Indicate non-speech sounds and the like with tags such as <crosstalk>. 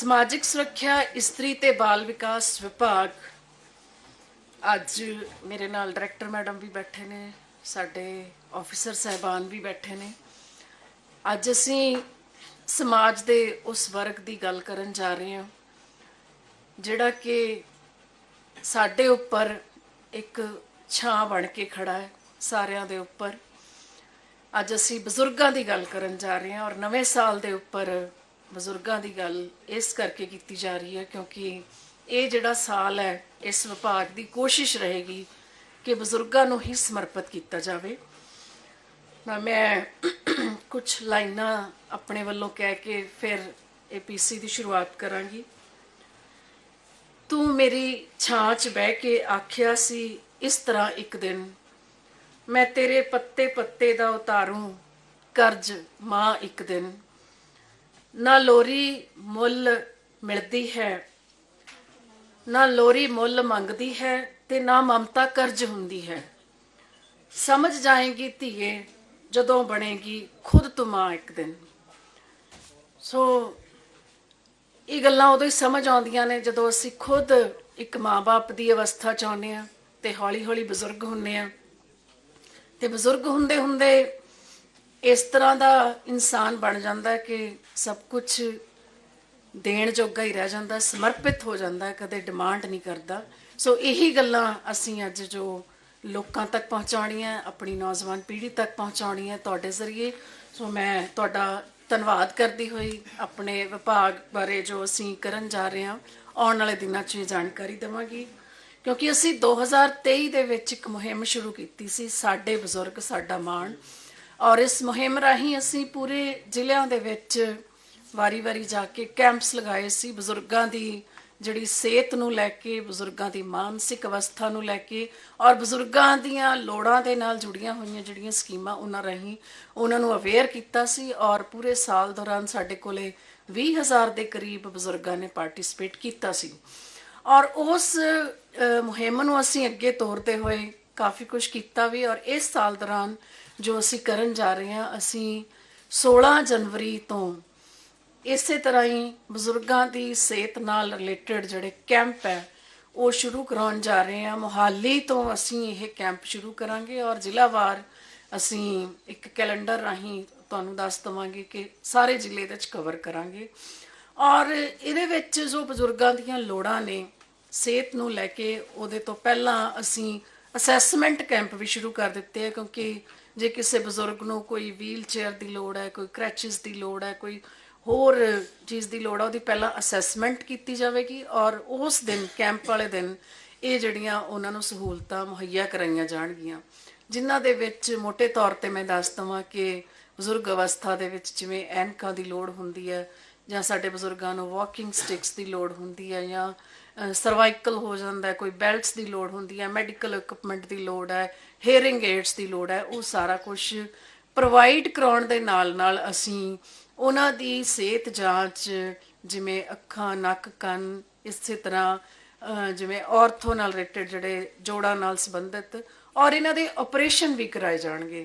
ਸਮਾਜਿਕ ਸੁਰੱਖਿਆ, ਇਸਤਰੀ ਤੇ ਬਾਲ ਵਿਕਾਸ ਵਿਭਾਗ। ਅੱਜ ਮੇਰੇ ਨਾਲ ਡਾਇਰੈਕਟਰ ਮੈਡਮ ਵੀ ਬੈਠੇ ਨੇ, ਸਾਡੇ ਆਫੀਸਰ ਸਹਿਬਾਨ ਵੀ ਬੈਠੇ ਨੇ। ਅੱਜ ਅਸੀਂ ਸਮਾਜ ਦੇ ਉਸ ਵਰਗ ਦੀ ਗੱਲ ਕਰਨ ਜਾ ਰਹੇ ਹਾਂ, ਜਿਹੜਾ ਕਿ ਸਾਡੇ ਉੱਪਰ ਇੱਕ ਛਾਂ ਬਣ ਕੇ ਖੜਾ ਹੈ, ਸਾਰਿਆਂ ਦੇ ਉੱਪਰ। ਅੱਜ ਅਸੀਂ ਬਜ਼ੁਰਗਾਂ ਦੀ ਗੱਲ ਕਰਨ ਜਾ ਰਹੇ ਹਾਂ ਔਰ ਨਵੇਂ ਸਾਲ ਦੇ ਉੱਪਰ ਬਜ਼ੁਰਗਾਂ ਦੀ ਗੱਲ ਇਸ ਕਰਕੇ ਕੀਤੀ ਜਾ ਰਹੀ ਹੈ ਕਿਉਂਕਿ ਇਹ ਜਿਹੜਾ ਸਾਲ ਹੈ, ਇਸ ਵਿਭਾਗ ਦੀ ਕੋਸ਼ਿਸ਼ ਰਹੇਗੀ ਕਿ ਬਜ਼ੁਰਗਾਂ ਨੂੰ ਹੀ ਸਮਰਪਿਤ ਕੀਤਾ ਜਾਵੇ। ਨਾ ਮੈਂ <clears throat> ਕੁਝ ਲਾਈਨਾਂ ਆਪਣੇ ਵੱਲੋਂ ਕਹਿ ਕੇ ਫਿਰ ਏਪੀਸੀ ਦੀ ਸ਼ੁਰੂਆਤ ਕਰਾਂਗੀ। ਤੂੰ ਮੇਰੀ ਛਾਂ 'ਚ ਬਹਿ ਕੇ ਆਖਿਆ ਸੀ, ਇਸ ਤਰ੍ਹਾਂ ਇੱਕ ਦਿਨ ਮੈਂ ਤੇਰੇ ਪੱਤੇ ਪੱਤੇ ਦਾ ਉਤਾਰੂ, ਕਰਜ਼ ਮਾਂ ਇੱਕ ਦਿਨ। ਨਾ ਲੋਰੀ ਮੁੱਲ ਮਿਲਦੀ ਹੈ, ਨਾ ਲੋਰੀ ਮੁੱਲ ਮੰਗਦੀ ਹੈ ਤੇ ਨਾ ਮਮਤਾ ਕਰਜ਼ ਹੁੰਦੀ ਹੈ। ਸਮਝ ਜਾਏਗੀ ਧੀਏ, ਜਦੋਂ ਬਣੇਗੀ ਖੁਦ ਤੂੰ ਮਾਂ ਇੱਕ ਦਿਨ। ਸੋ ਇਹ ਗੱਲਾਂ ਉਦੋਂ ਹੀ ਸਮਝ ਆਉਂਦੀਆਂ ਨੇ ਜਦੋਂ ਅਸੀਂ ਖੁਦ ਇੱਕ ਮਾਂ-ਬਾਪ ਦੀ ਅਵਸਥਾ ਚ ਆਉਂਦੇ ਆ ਤੇ ਹੌਲੀ-ਹੌਲੀ ਬਜ਼ੁਰਗ ਹੁੰਨੇ ਆ ਤੇ ਬਜ਼ੁਰਗ ਹੁੰਦੇ ਹੁੰਦੇ ਇਸ ਤਰ੍ਹਾਂ ਦਾ ਇਨਸਾਨ ਬਣ ਜਾਂਦਾ ਕਿ ਸਭ ਕੁਝ ਦੇਣ ਜੋਗਾ ਹੀ ਰਹਿ ਜਾਂਦਾ, ਸਮਰਪਿਤ ਹੋ ਜਾਂਦਾ, ਕਦੇ ਡਿਮਾਂਡ ਨਹੀਂ ਕਰਦਾ। ਸੋ ਇਹੀ ਗੱਲਾਂ ਅਸੀਂ ਅੱਜ ਜੋ ਲੋਕਾਂ ਤੱਕ ਪਹੁੰਚਾਉਣੀਆਂ, ਆਪਣੀ ਨੌਜਵਾਨ ਪੀੜ੍ਹੀ ਤੱਕ ਪਹੁੰਚਾਉਣੀਆਂ ਤੁਹਾਡੇ ਜ਼ਰੀਏ। ਸੋ ਮੈਂ ਤੁਹਾਡਾ ਧੰਨਵਾਦ ਕਰਦੀ ਹੋਈ, ਆਪਣੇ ਵਿਭਾਗ ਬਾਰੇ ਜੋ ਅਸੀਂ ਕਰਨ ਜਾ ਰਹੇ ਹਾਂ, ਆਉਣ ਵਾਲੇ ਦਿਨਾਂ 'ਚ ਇਹ ਜਾਣਕਾਰੀ ਦੇਵਾਂਗੀ। ਕਿਉਂਕਿ ਅਸੀਂ 2023 ਦੇ ਵਿੱਚ ਇੱਕ ਮੁਹਿੰਮ ਸ਼ੁਰੂ ਕੀਤੀ ਸੀ, ਸਾਡੇ ਬਜ਼ੁਰਗ, ਸਾਡਾ ਮਾਣ। ਔਰ ਇਸ ਮੁਹਿੰਮ ਰਾਹੀਂ ਅਸੀਂ ਪੂਰੇ ਜ਼ਿਲ੍ਹਿਆਂ ਦੇ ਵਿੱਚ ਵਾਰੀ-ਵਾਰੀ ਜਾ ਕੇ ਕੈਂਪਸ ਲਗਾਏ ਸੀ, ਬਜ਼ੁਰਗਾਂ ਦੀ ਜਿਹੜੀ ਸਿਹਤ ਨੂੰ ਲੈ ਕੇ, ਬਜ਼ੁਰਗਾਂ ਦੀ ਮਾਨਸਿਕ ਅਵਸਥਾ ਨੂੰ ਲੈ ਕੇ ਔਰ ਬਜ਼ੁਰਗਾਂ ਦੀਆਂ ਲੋੜਾਂ ਦੇ ਨਾਲ ਜੁੜੀਆਂ ਹੋਈਆਂ ਜਿਹੜੀਆਂ ਸਕੀਮਾਂ ਉਹਨਾਂ ਰਾਹੀਂ ਉਹਨਾਂ ਨੂੰ ਅਵੇਅਰ ਕੀਤਾ ਸੀ ਔਰ ਪੂਰੇ ਸਾਲ ਦੌਰਾਨ ਸਾਡੇ ਕੋਲੇ 20000 ਦੇ ਕਰੀਬ ਬਜ਼ੁਰਗਾਂ ਨੇ ਪਾਰਟਿਸਿਪੇਟ ਕੀਤਾ ਸੀ। ਔਰ ਉਸ ਮੁਹਿੰਮ ਨੂੰ ਅਸੀਂ ਅੱਗੇ ਤੋਰਦੇ ਹੋਏ ਕਾਫੀ ਕੁਝ ਕੀਤਾ ਵੀ ਔਰ ਇਸ ਸਾਲ ਦੌਰਾਨ ਜੋ ਅਸੀਂ ਕਰਨ ਜਾ ਰਹੇ ਹਾਂ, ਅਸੀਂ 16 ਜਨਵਰੀ ਤੋਂ ਇਸੇ ਤਰ੍ਹਾਂ ਹੀ ਬਜ਼ੁਰਗਾਂ ਦੀ ਸਿਹਤ ਨਾਲ ਰਿਲੇਟਡ ਜਿਹੜੇ ਕੈਂਪ ਹੈ, ਉਹ ਸ਼ੁਰੂ ਕਰਾਉਣ ਜਾ ਰਹੇ ਹਾਂ। ਮੁਹਾਲੀ ਤੋਂ ਅਸੀਂ ਇਹ ਕੈਂਪ ਸ਼ੁਰੂ ਕਰਾਂਗੇ ਔਰ ਜ਼ਿਲ੍ਹਾਵਾਰ ਅਸੀਂ ਇੱਕ ਕੈਲੰਡਰ ਰਾਹੀਂ ਤੁਹਾਨੂੰ ਦੱਸ ਦਵਾਂਗੇ ਕਿ ਸਾਰੇ ਜ਼ਿਲ੍ਹੇ ਦੇ ਵਿੱਚ ਕਵਰ ਕਰਾਂਗੇ। ਔਰ ਇਹਦੇ ਵਿੱਚ ਜੋ ਬਜ਼ੁਰਗਾਂ ਦੀਆਂ ਲੋੜਾਂ ਨੇ ਸਿਹਤ ਨੂੰ ਲੈ ਕੇ, ਉਹਦੇ ਤੋਂ ਪਹਿਲਾਂ ਅਸੀਂ ਅਸੈਸਮੈਂਟ ਕੈਂਪ ਵੀ ਸ਼ੁਰੂ ਕਰ ਦਿੱਤੇ ਆ, ਕਿਉਂਕਿ ਜੇ ਕਿਸੇ ਬਜ਼ੁਰਗ ਨੂੰ ਕੋਈ ਵੀਲ ਚੇਅਰ ਦੀ ਲੋੜ ਹੈ, ਕੋਈ ਕ੍ਰੈਚਸ ਦੀ ਲੋੜ ਹੈ, ਕੋਈ ਹੋਰ ਚੀਜ਼ ਦੀ ਲੋੜ ਹੈ, ਉਹਦੀ ਪਹਿਲਾਂ ਅਸੈਸਮੈਂਟ ਕੀਤੀ ਜਾਵੇਗੀ ਔਰ ਉਸ ਦਿਨ, ਕੈਂਪ ਵਾਲੇ ਦਿਨ ਇਹ ਜਿਹੜੀਆਂ ਉਹਨਾਂ ਨੂੰ ਸਹੂਲਤਾਂ ਮੁਹੱਈਆ ਕਰਾਈਆਂ ਜਾਣਗੀਆਂ। ਜਿਨ੍ਹਾਂ ਦੇ ਵਿੱਚ ਮੋٹے ਤੌਰ ਤੇ ਮੈਂ ਦੱਸ ਦਵਾਂ ਕਿ ਬਜ਼ੁਰਗ ਅਵਸਥਾ ਦੇ ਵਿੱਚ ਜਿਵੇਂ ਐਨਕਾਂ ਦੀ ਲੋੜ ਹੁੰਦੀ ਹੈ ਜਾਂ ਸਾਡੇ ਬਜ਼ੁਰਗਾਂ ਨੂੰ ਵਾਕਿੰਗ ਸਟਿਕਸ ਦੀ ਲੋੜ ਹੁੰਦੀ ਹੈ ਜਾਂ ਸਰਵਾਈਕਲ ਹੋ ਜਾਂਦਾ ਕੋਈ ਬੈਲਟਸ ਦੀ ਲੋੜ ਹੁੰਦੀ ਹੈ ਮੈਡੀਕਲ ਇਕਵਿਪਮੈਂਟ ਦੀ ਲੋੜ ਹੈ ਹੇਅਰਿੰਗ ਏਡਸ ਦੀ ਲੋੜ ਹੈ, ਉਹ ਸਾਰਾ ਕੁਝ ਪ੍ਰੋਵਾਈਡ ਕਰਾਉਣ ਦੇ ਨਾਲ ਨਾਲ ਅਸੀਂ ਉਹਨਾਂ ਦੀ ਸਿਹਤ ਜਾਂਚ, ਜਿਵੇਂ ਅੱਖਾਂ, ਨੱਕ, ਕੰਨ, ਇਸੇ ਤਰ੍ਹਾਂ ਜਿਵੇਂ ਆਰਥੋ ਨਾਲ ਰਿਲੇਟਡ ਜਿਹੜੇ ਜੋੜਾਂ ਨਾਲ ਸੰਬੰਧਿਤ ਔਰ ਇਹਨਾਂ ਦੇ ਆਪਰੇਸ਼ਨ ਵੀ ਕਰਾਏ ਜਾਣਗੇ।